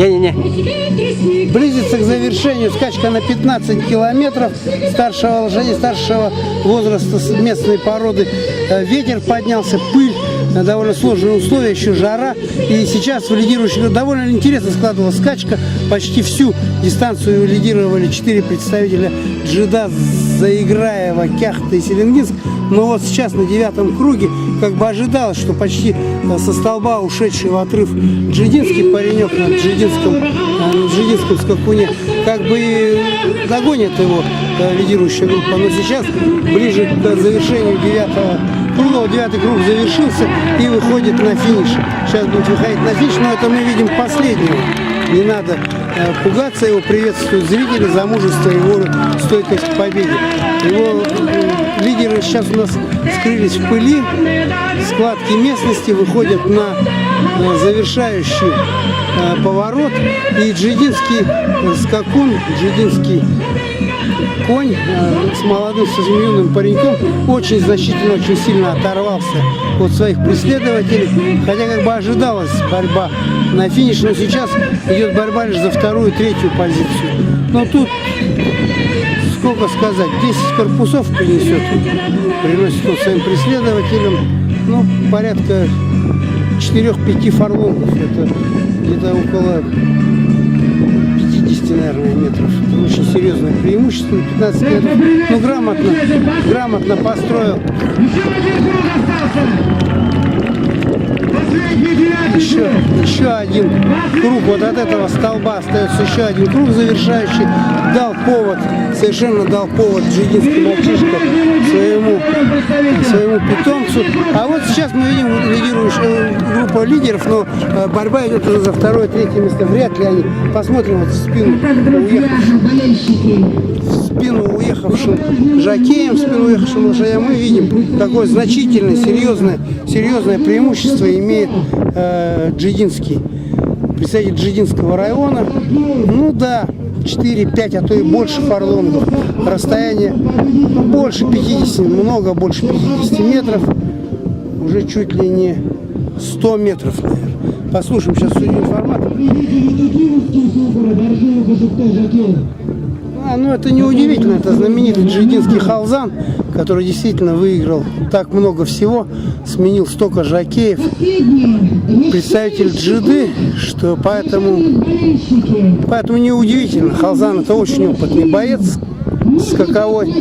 Не-не-не. Близится к завершению скачка на 15 километров старшего лошади, старшего возраста местной породы. Э, Ветер поднялся, пыль, довольно сложные условия, еще жара. И сейчас в лидирующих довольно интересно складывалась скачка. Почти всю дистанцию лидировали четыре представителя Джида, Заиграева, Кяхта и Селенгинск. Но вот сейчас на девятом круге как бы ожидалось, что почти э, со столба ушедший в отрыв джидинский паренек на джидинском, э, на джидинском скакуне как бы догонит его э, лидирующая группа. Но сейчас, ближе к завершению девятого вот девятый круг завершился и выходит на финиш. Сейчас будет выходить на финиш, но это мы видим последнего. Не надо э, пугаться его, приветствуют зрители за мужество его стойкость к победе. Его э, лидеры сейчас у нас скрылись в пыли, складки местности выходят на э, завершающий поворот. И джидинский скакун, джидинский конь э, с молодым, с измененным пареньком очень значительно, очень сильно оторвался от своих преследователей. Хотя как бы ожидалась борьба на финиш, но сейчас идет борьба лишь за вторую, третью позицию. Но тут, сколько сказать, 10 корпусов принесет, приносит он своим преследователям, ну, порядка 4-5 фарлонгов. Это где-то около 50, наверное, метров. Это очень серьезное преимущество на 15 метров. Ну, грамотно, грамотно построил. Еще, еще один круг. Вот от этого столба остается еще один круг завершающий. Дал повод, совершенно дал повод джигинский мальчишка своему, своему питомцу. А вот сейчас мы видим лидирующую группу лидеров, но э, борьба идет уже за второе, третье место. Вряд ли они. Посмотрим вот в спину уехавших в спину уехавшим жакеем, спину уехавшим лошадям, мы видим, какое значительное, серьезное, серьезное преимущество имеет э, Джидинский, представитель Джидинского района. Ну да, 4-5, а то и больше фарлонгов. Расстояние больше 50, много больше 50 метров. Уже чуть ли не 100 метров, наверное. Послушаем сейчас судью информатора. А, ну это не удивительно, это знаменитый джидинский халзан, который действительно выиграл так много всего, сменил столько жакеев, представитель джиды, что поэтому, поэтому не удивительно. Халзан это очень опытный боец, скаковой.